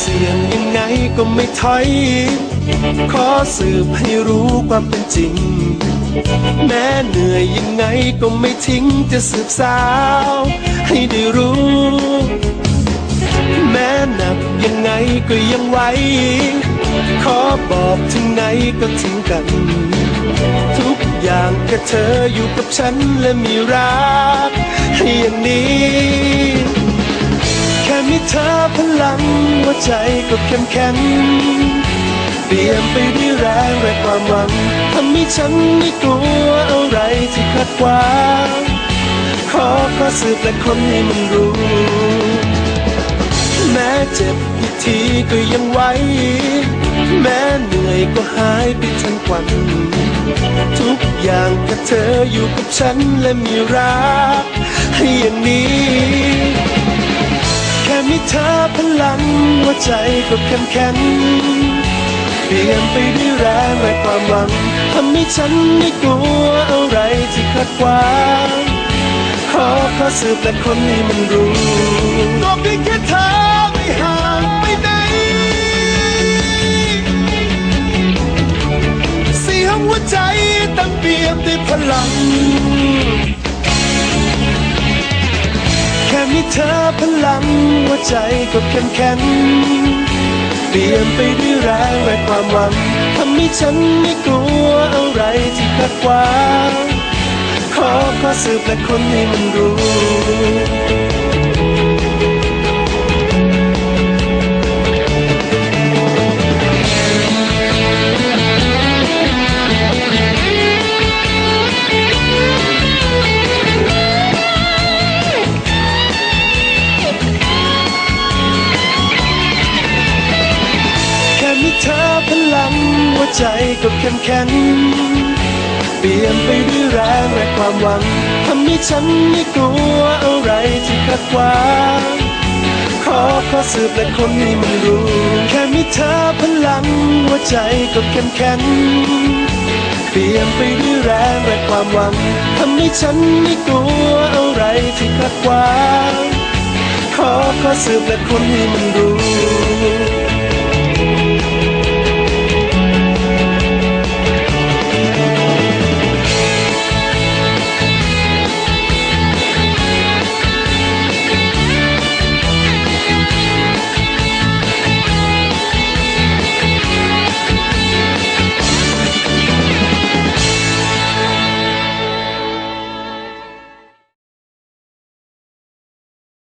เสี่ยงยังไงก็ไม่ถอย ขอสืบให้รู้ความเป็นจริง แม้เหนื่อยยังไงก็ไม่ทิ้งจะสืบสาว ให้ได้รู้ แม้หนักยังไงก็ยังไหว ขอบอกถึงไหนก็ถึงกัน ทุกอย่างแค่เธออยู่กับฉันและมีรักให้อย่างนี้ เธอพลังหัวใจก็เข้มแข็งเปลี่ยนไปด้วยแรงและความหวังทำให้ฉันไม่กลัวอะไรที่ขัดขวางขอขอสืบและคนให้มันรู้ แม้เจ็บอีกทีก็ยังไหวแม้เหนื่อยก็หายไปทันควัน ทุกอย่างแค่เธออยู่กับฉันและมีรัก ให้อย่างนี้ เธอพลังหัวใจก็เข้มแข็งเปลี่ยนไปด้วยแรงและความหวังทำให้ฉันไม่กลัวอะไรที่ขัดขวางขอขอสืบแต่คนให้มันรู้ก็เพียงแค่เธอไม่ห่างไปไหนเสียงหัวใจตั้งเปี่ยมด้วยพลัง มีเธอพลังหัวใจก็เข้มแข็งเปลี่ยนไปด้วยแรงและความหวังทำให้ฉันไม่กลัวอะไรที่ขัดขวางขอขอสืบและคนให้มันรู้ ใจก็เข้มแข็งเปลี่ยนไปด้วยแรงและความหวังทำให้ฉันไม่กลัวอะไรที่ขัดขวางขอขอสืบและคนให้มันรู้ แค่มีเธอพลังหัวใจก็เข้มแข็งเปลี่ยนไปด้วยแรงและความหวังทำให้ฉันไม่กลัวอะไรที่ขัดขวางขอขอสืบและคนให้มันรู้